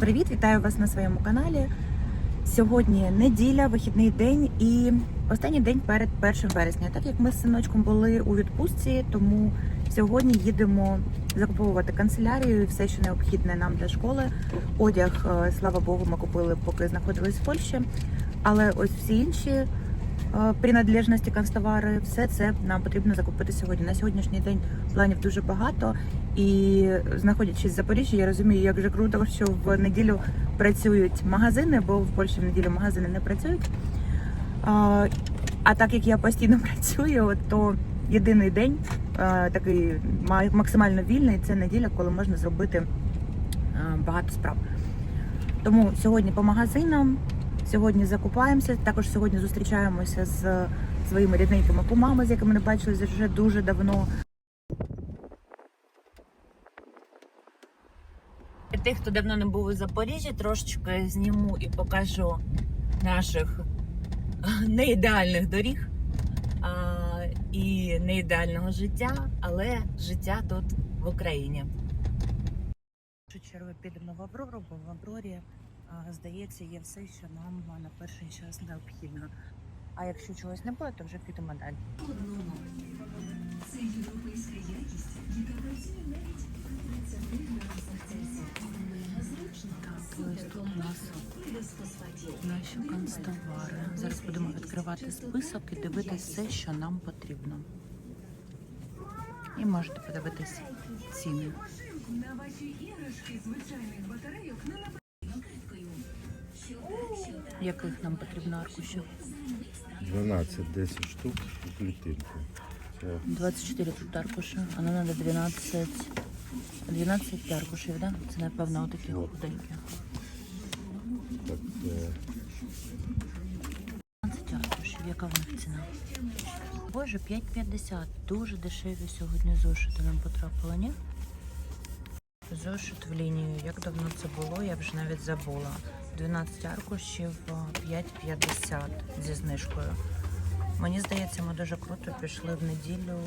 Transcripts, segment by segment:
Привіт! Вітаю вас на своєму каналі. Сьогодні неділя, вихідний день і останній день перед 1 вересня. Так як ми з синочком були у відпустці, тому сьогодні їдемо закуповувати канцелярію і все, що необхідне нам для школи. Одяг, е, слава Богу, ми купили, поки знаходились в Польщі. Але ось всі інші принадлежності канцтовари, все це нам потрібно закупити сьогодні. На сьогоднішній день планів дуже багато. І знаходячись в Запоріжжі, я розумію, як же круто, що в неділю працюють магазини, бо в Польщі в неділю магазини не працюють. А, а так як я постійно працюю, то єдиний день е, такий максимально вільний це неділя, коли можна зробити е, багато справ. Тому сьогодні по магазинам, сьогодні закупаємося. Також сьогодні зустрічаємося з своїми рідненькими кумами, з якими не бачилися вже дуже давно. Тих, хто давно не був у Запоріжжі, трошечки зніму і покажу наших неідеальних доріг а, і неідеального життя, але життя тут в Україні. В чергу підемо в Аврору, бо в Аврорі, здається, є все, що нам на перший час необхідно. А якщо чогось не буде, то вже підемо далі. Це європейська якість, яка працює навіть при 30 градусах Цельсія. Мега зручно. Так, ось тут у нас наші канцтовари. Зараз будемо відкривати список і дивитися все, що нам потрібно. І можете подивитись ціни. На ваші іграшки звичайних батарейок не Яких нам потрібно аркушів? 12-10 штук у клітинку. 24 тут аркуші, а нам треба 12, 12 аркушів, да? Це напевно отакі Вот. худенькі. так, е, 12 аркушів, яка в них ціна? Боже, 5,50. Дуже дешеві сьогодні зошити нам потрапили, ні? Зошит в лінію. Як давно це було, я вже навіть забула. 12 аркушів 5,50 зі знижкою. Мені здається, ми дуже круто пішли в неділю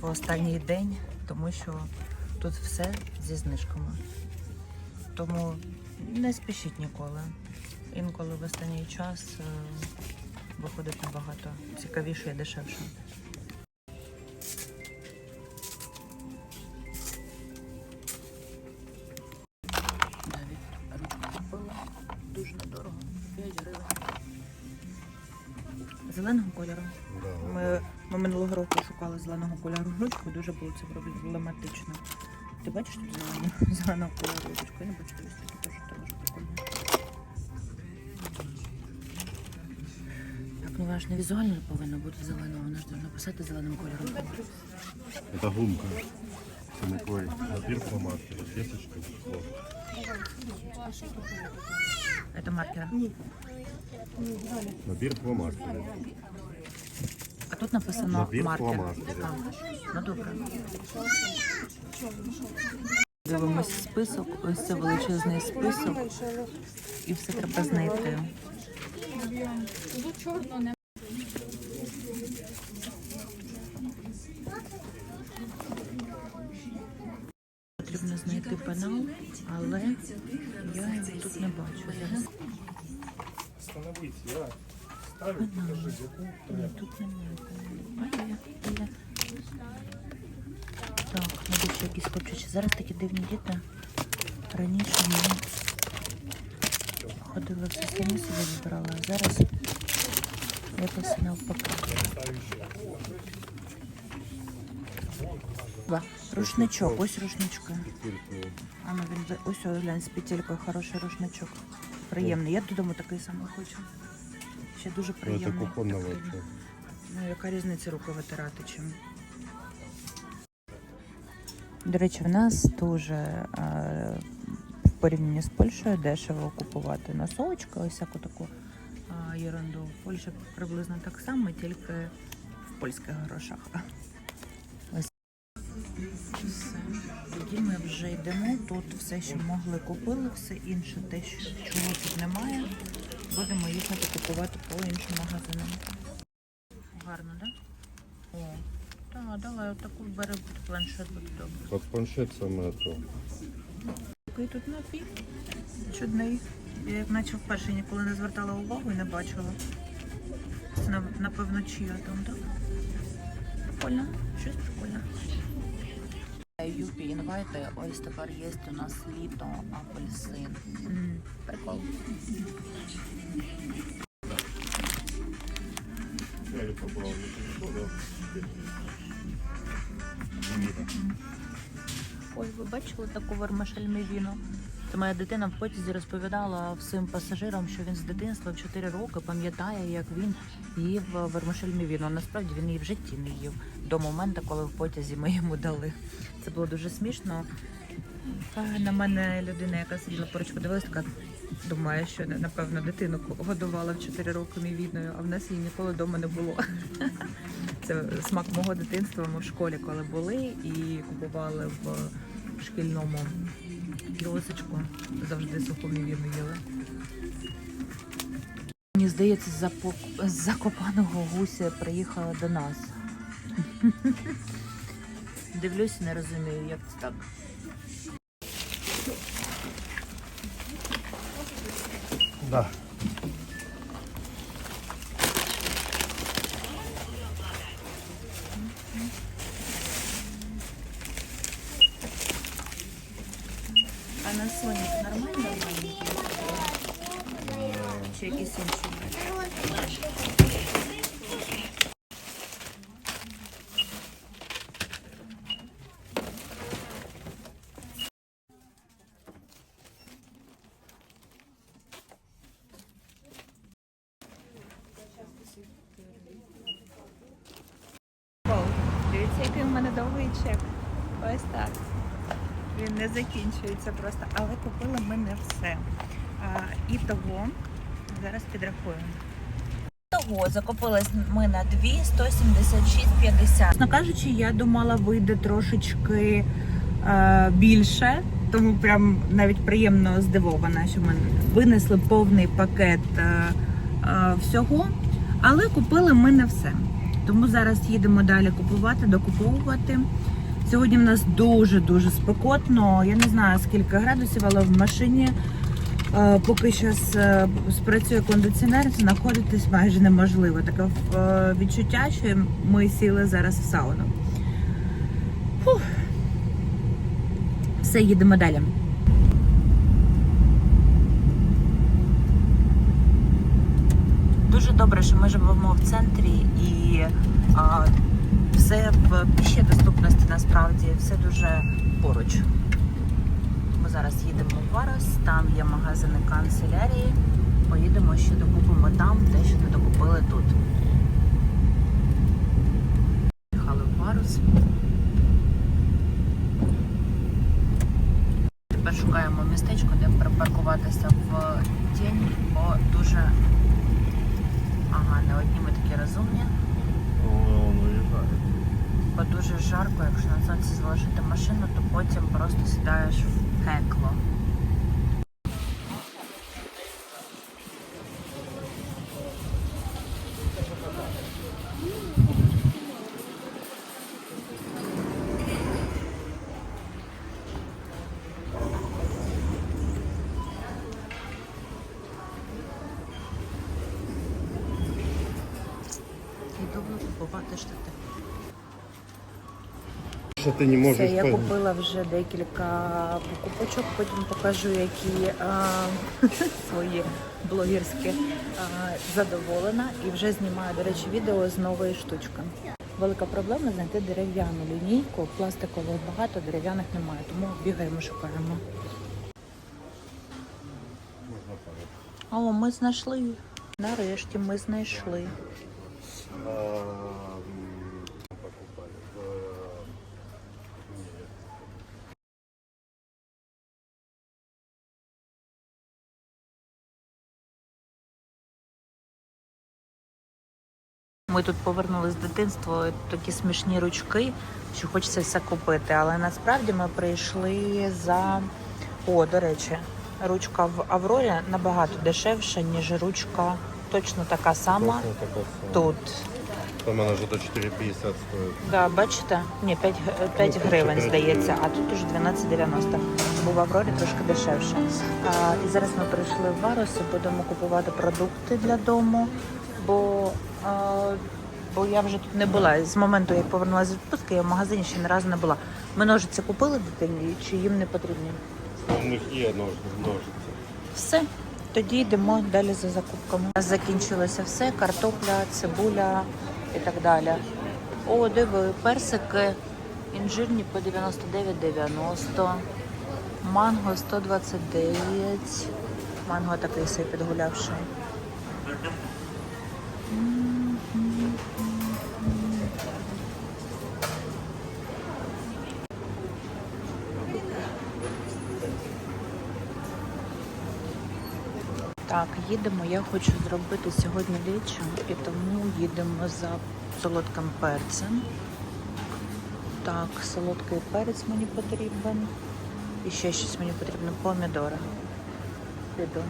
в останній день, тому що тут все зі знижками. Тому не спішіть ніколи. Інколи в останній час е, виходить набагато цікавіше і дешевше. Дуже було це проблематично. Ти бачиш тут зелену, зеленого кольору ручку? Я не бачу дивись такі теж теж прикольно. Так, ну важно, візуально повинно бути зеленого, воно ж должно писати зеленим кольором. Це гумка. Це такий набір фломастерів. 10 штук. Це маркер. Набір фломастерів. А тут написано маркер. ну добре. Дивимось список, ось це величезний список, і все треба знайти. Потрібно знайти пенал, але я його тут не бачу. Ставлю, покажи, яку тут немає. Так, якісь копчачі. Зараз такі дивні діти. Раніше ми ходили в системі собі вибирали, а зараз якось навпаки. Ба, Рушничок, ось рушнички. А ну він ось, глянь з петелькою, хороший рушничок. Приємний. Я додому такий самий хочу. Ще дуже ну, це приємний. кухонного. Ну, яка різниця руки витирати чим? До речі, в нас дуже е, в порівнянні з Польщею дешево купувати носовочки, ось всяку таку е, ерунду. В Польщі приблизно так само, тільки в польських грошах. Ось все. Тоді ми вже йдемо. Тут все, що могли, купили, все інше, те, що чого тут немає, будемо їхати купувати по іншим магазинам. Гарно, так? Да? О, так, давай отаку бери під планшет буде добре. Під планшет саме то. Який тут напій? Чудний. Я як наче вперше ніколи не звертала увагу і не бачила. Це напевно чия там, так? Прикольно, щось прикольне. Юпі інвайти, ось тепер є у нас літо, апельсин. Прикол. Ну, да. Ой, ви бачили таку вермишель мівіну? Це моя дитина в потязі розповідала всім пасажирам, що він з дитинства в 4 роки пам'ятає, як він їв вермишель мівіну. Насправді він її в житті не їв до моменту, коли в потязі ми йому дали. Це було дуже смішно. На мене людина, яка сиділа поруч, подивилась, така думає, що напевно дитину годувала в 4 роки мівіною, а в нас її ніколи вдома не було. Це смак мого дитинства. Ми в школі, коли були, і купували в шкільному кіосочку. Завжди суху мівіну їли. Мені здається, з Закопаного гуся приїхала до нас. Дивлюсь, не розумію, як це так. Да. А на соні нормально? Чи якісь інші? Дивіться, який в мене довгий чек. Ось так. Він не закінчується просто, але купили ми не все. А, і того зараз підрахуємо. Того закупились ми на 2 176,50. Чесно кажучи, я думала, вийде трошечки е, більше, тому прям навіть приємно здивована, що ми винесли повний пакет е, е, всього. Але купили ми не все. Тому зараз їдемо далі купувати, докуповувати. Сьогодні в нас дуже-дуже спекотно. Я не знаю скільки градусів, але в машині е, поки що спрацює кондиціонер, знаходитись майже неможливо. Таке е, відчуття, що ми сіли зараз в сауну. Фух. Все, їдемо далі. Дуже добре, що ми живемо в центрі і а, все в пішій доступності насправді, все дуже поруч. Ми зараз їдемо в Варос, там є магазини канцелярії. Поїдемо ще докупимо там те, що не докупили тут. Їхали в Варус. Тепер шукаємо містечко, де припаркуватися в тінь, бо дуже Ага, не одні ми такі розумні. Бо дуже жарко, якщо на сонці залишити машину, то потім просто сідаєш в пекло. Ты не можешь Все, я купила вже декілька покупочок, потім покажу, які а, свої блогерські а, задоволена. І вже знімаю, до речі, відео з нової штучки. Велика проблема знайти дерев'яну лінійку, пластикових багато, дерев'яних немає, тому бігаємо, шукаємо. О, ми знайшли. Нарешті ми знайшли. Ми тут повернулись з дитинства, такі смішні ручки, що хочеться все купити. Але насправді ми прийшли за. О, до речі, ручка в Аврорі набагато дешевша, ніж ручка точно така сама точно такая самая. тут. Там вона вже до 4,50 стоїть. Да, бачите? Ні, 5, 5 Ну, гривень, здається, а тут уже 12,90. Бо в Аврорі трошки дешевше. А, і зараз ми прийшли в Варус і будемо купувати продукти для дому, бо, а, бо я вже тут не була. З моменту, як повернулася з відпустки, я в магазині ще ні разу не була. Ми ножиці купили дитині, чи їм не потрібні? У них є нож- ножиці. Все. Тоді йдемо далі за закупками. У нас закінчилося все: картопля, цибуля і так далі. О, диви, персики інжирні по 99,90. Манго 129. Манго такий сей підгулявший. Так, їдемо. Я хочу зробити сьогодні вечір, і тому їдемо за солодким перцем. Так, солодкий перець мені потрібен. І ще щось мені потрібно помідори. Піду.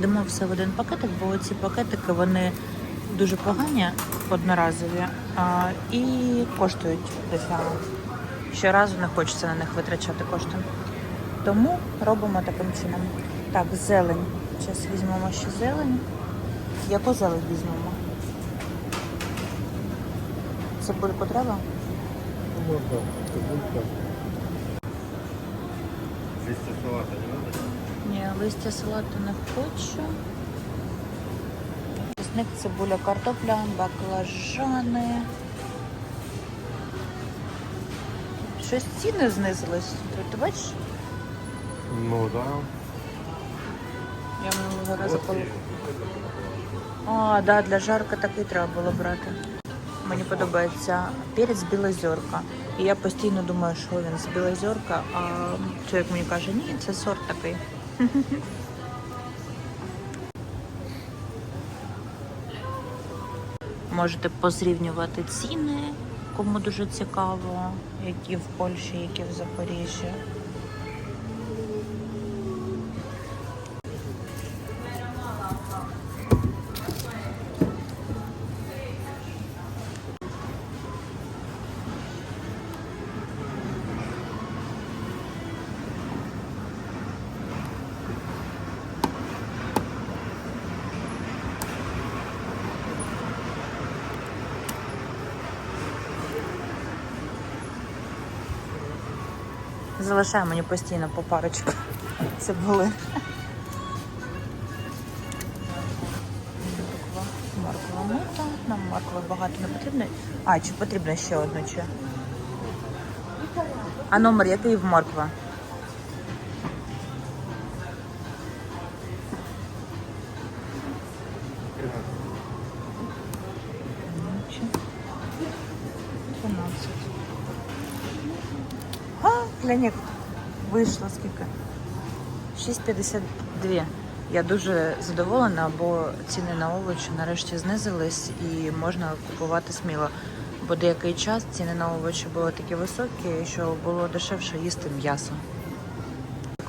кладемо все в один пакетик, бо ці пакетики вони дуже погані, одноразові а, і коштують дофіга. Щоразу не хочеться на них витрачати кошти. Тому робимо таким чином. Так, зелень. Зараз візьмемо ще зелень. Яку зелень візьмемо? Це Цибульку треба? Можна, цибулька. 240 листя салату не хочу. Чесник, цибуля, картопля, баклажани. Щось ціни знизились. Ти, ти бачиш? Ну да. Я минулого разу коли. А, да, для жарка такий треба було брати. Мені подобається перець білозерка. І я постійно думаю, що він з білозерка, а чоловік мені каже, ні, це сорт такий. Можете позрівнювати ціни, кому дуже цікаво, які в Польщі, які в Запоріжжі. Залишає мені постійно по парочку. Це були. Морква, морква мита. Нам моркви багато не потрібно. А, чи потрібно ще одну чи? А номер який в морква? А, вийшло скільки? 6,52. Я дуже задоволена, бо ціни на овочі нарешті знизились і можна купувати сміло. Бо деякий час ціни на овочі були такі високі, що було дешевше їсти м'ясо.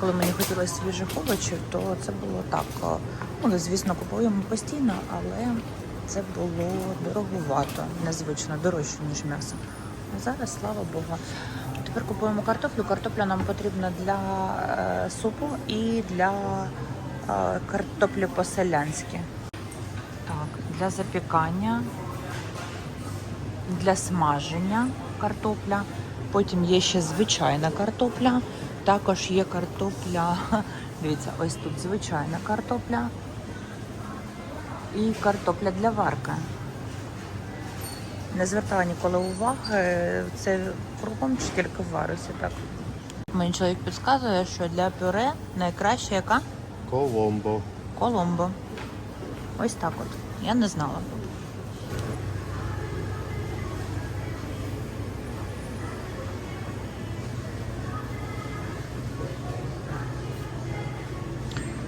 Коли мені хотілося свіжих овочів, то це було так. Ну, звісно, купуємо постійно, але це було дороговато, незвично, дорожче, ніж м'ясо. А зараз, слава Богу. Тепер купуємо картоплю. Картопля нам потрібна для е, супу і для е, картоплі по-селянськи. Так, для запікання, для смаження картопля. Потім є ще звичайна картопля. Також є картопля. Дивіться, ось тут звичайна картопля і картопля для варки. Не звертала ніколи уваги. Це кругом чи тільки в варусі, так. Мені чоловік підказує, що для пюре найкраща яка? Коломбо. Коломбо. Ось так от. Я не знала.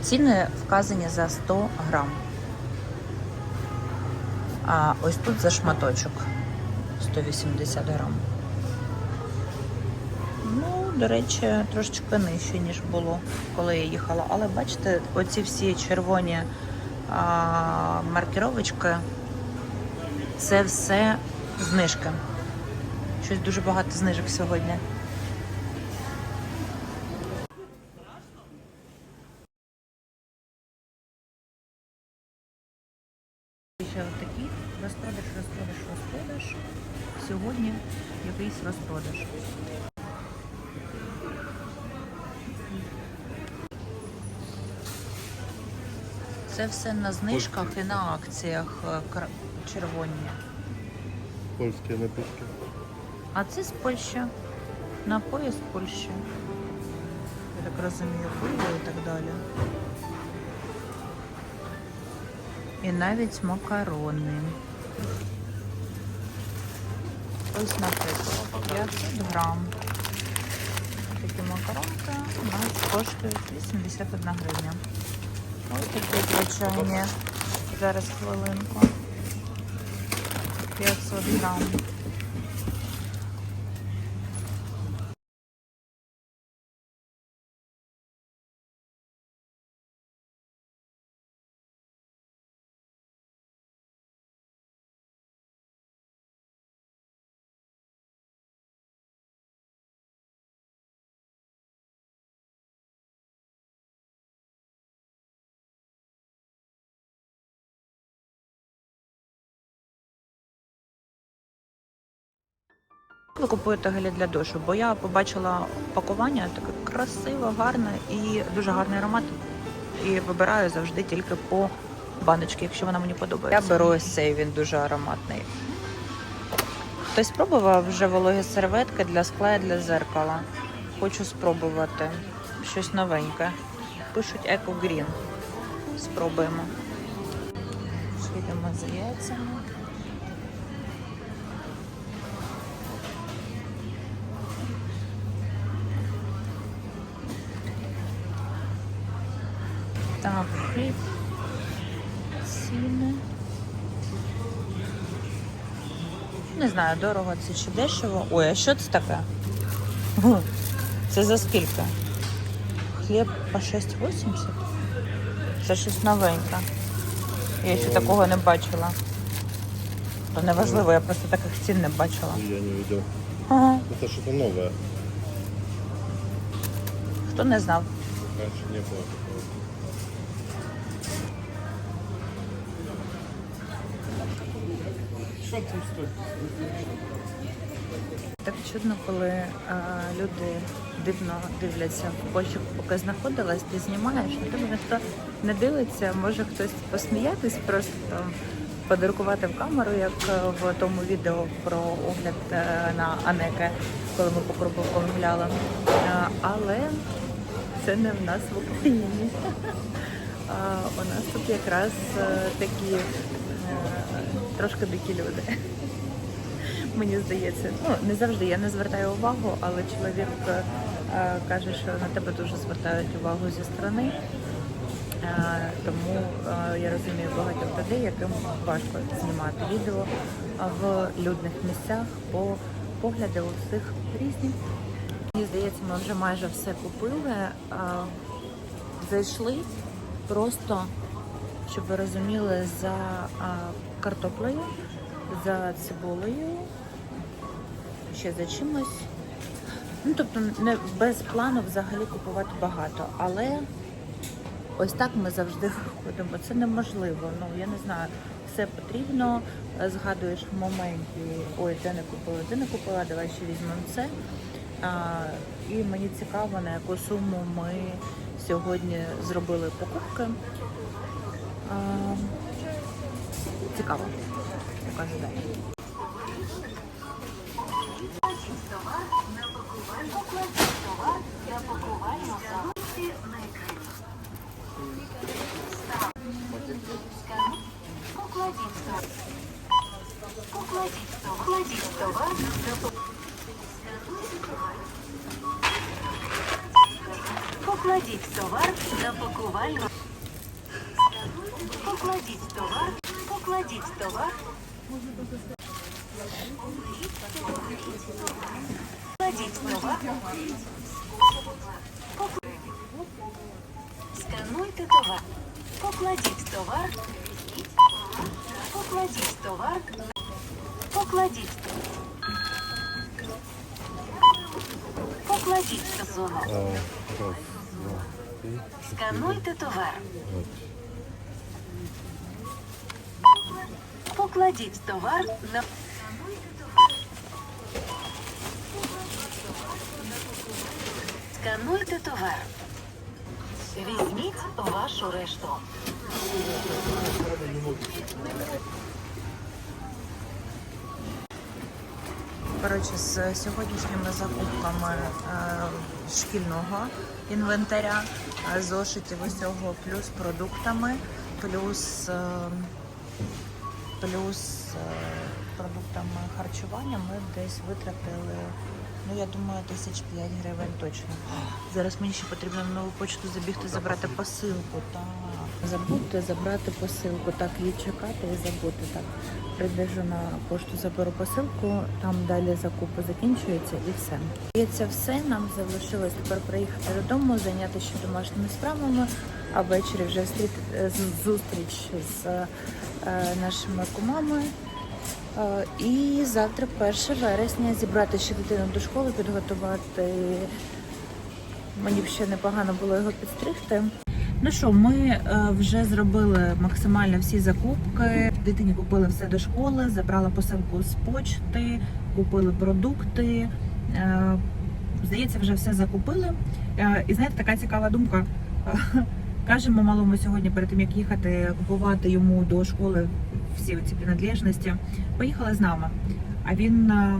Ціни вказані за 100 грам. А ось тут за шматочок 180 грам. Ну, до речі, трошечки нижче, ніж було, коли я їхала. Але бачите, оці всі червоні а, маркіровочки, це все знижки. Щось дуже багато знижок сьогодні. Ще отакий розпродаж, розпродаж, розпродаж. Сьогодні якийсь розпродаж. Це все на знижках і на акціях е, кра- червоні. Польські напитки. А це з Польщі. Напої з Польщі. Я так розумію, пиво і так далі. І навіть макарони. Ось, наприклад, 500 грам. Такі макаронки у нас коштують 81 гривня. Ось такі звичайні. Зараз хвилинку. 500 грам. Ви купуєте гелі для душу, бо я побачила пакування таке красиве, гарне і дуже гарний аромат. І вибираю завжди тільки по баночці, якщо вона мені подобається. Я беру цей, він дуже ароматний. Хтось спробував вже вологі серветки для скла і для зеркала. Хочу спробувати щось новеньке. Пишуть Eco Green. Спробуємо. Йдемо за яйцями. Ціни. Не знаю, дорого це чи дешево. Ой, а що це таке? Це за скільки? Хліб по 6,80? Це щось новеньке. Я ще такого не бачила. То не важливо, я просто таких цін не бачила. Я не видел. Ага. Это что-то новое. Хто не знав? Раньше не было Так чудно, коли е, люди дивно дивляться в Польщі, поки знаходилась, ти знімаєш, на тебе ніхто не дивиться, може хтось посміятись, просто там подаркувати в камеру, як е, в тому відео про огляд е, на Анеке, коли ми по Крупівку гуляли. Е, але це не в нас в Україні. А у нас тут якраз е, такі трошки дикі люди. Мені здається, ну не завжди я не звертаю увагу, але чоловік е, каже, що на тебе дуже звертають увагу зі сторони. Е, тому е, я розумію багатьох людей, яким важко знімати відео в людних місцях, бо погляди у всіх різні. Мені здається, ми вже майже все купили. Е, Зайшли просто, щоб ви розуміли, за картоплею, за цибулею, ще за чимось. Ну, тобто, не без плану взагалі купувати багато. Але ось так ми завжди виходимо. Це неможливо. Ну я не знаю, все потрібно. Згадуєш в моменті, ой, де не купила, де не купила, давай ще візьмемо це. А, і мені цікаво, на яку суму ми сьогодні зробили покупки. А, цікаво. Покажу далі. Покладіть товар на пакувальну Покладіть товар. Покладіть товар. Покладіть товар. Пок- Скануйте товар. Покладіть товар. Покладіть товар. Покладіть. Покладіть зону. А, раз, два, три, Скануйте товар. Покладіть товар на Скануйте товар. Візьміть вашу решту. Коротше, з сьогоднішніми закупками е, шкільного інвентаря, е, зошитів усього, плюс продуктами, плюс, е, плюс е, продуктами харчування ми десь витратили, ну я думаю, тисяч п'ять гривень точно. Зараз мені ще потрібно на нову почту забігти, забрати посилку. Так. Забудьте забрати посилку, так її чекати і забути. Так. Прибіжу на пошту, заберу посилку, там далі закупи закінчуються і все. І це все. Нам залишилось тепер приїхати додому, зайнятися ще домашніми справами, а ввечері вже з- зустріч з е, нашими кумами. Е, І завтра, 1 вересня, зібрати ще дитину до школи, підготувати. Мені б ще непогано було його підстригти. Ну що, ми е, вже зробили максимально всі закупки. Дитині купили все до школи, забрала посилку з почти, купили продукти. Здається, вже все закупили. І знаєте, така цікава думка. Кажемо малому сьогодні, перед тим як їхати купувати йому до школи всі ці принадлежності. Поїхали з нами. А він е,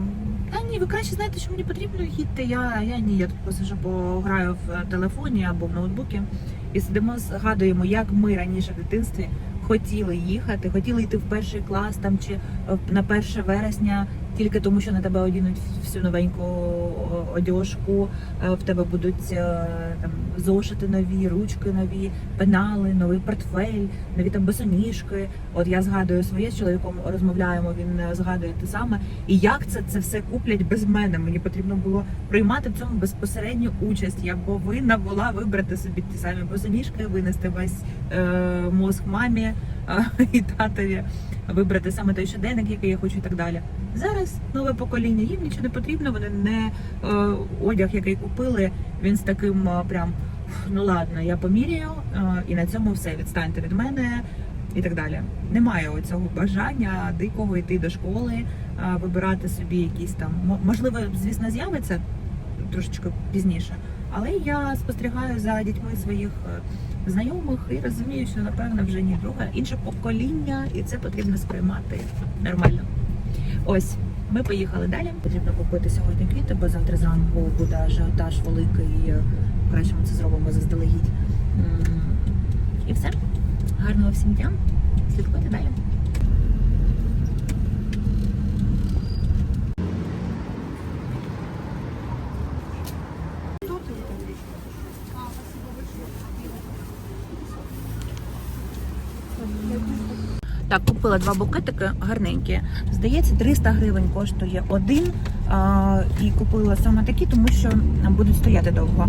та ні, ви краще знаєте, що мені потрібно їдьте. Я, я ні, я тут посижу, пограю в телефоні або в ноутбуці. І сидимо, згадуємо, як ми раніше в дитинстві хотіли їхати, хотіли йти в перший клас там чи е, на 1 вересня, тільки тому, що на тебе одінуть всю новеньку одяжку, е, в тебе будуть е, там зошити нові, ручки нові, пенали, новий портфель, нові там босоніжки. От я згадую своє з чоловіком розмовляємо. Він е, згадує те саме. І як це це все куплять без мене? Мені потрібно було приймати в цьому безпосередню участь. Я повинна була вибрати собі ті самі босоніжки, винести весь е, мозг мамі е, і татові, вибрати саме той щоденник, який я хочу, і так далі. Зараз нове покоління, їм нічого не потрібно. Вони не е, одяг, який купили, він з таким е, прям ну ладно, я поміряю, е, і на цьому все відстаньте від мене. І так далі. Немає цього бажання дикого йти до школи, е, вибирати собі якісь там. Можливо, звісно, з'явиться трошечки пізніше. Але я спостерігаю за дітьми своїх е, знайомих і розумію, що напевно вже ні друге інше покоління, і це потрібно сприймати нормально. Ось. Ми поїхали далі. Потрібно купити сьогодні квіти, бо завтра зранку буде ажіотаж великий. і Краще ми це зробимо заздалегідь. І все. Гарного всім дня. Слідкуйте далі. Так, купила два букетики гарненькі. Здається, 300 гривень коштує один. І купила саме такі, тому що будуть стояти довго.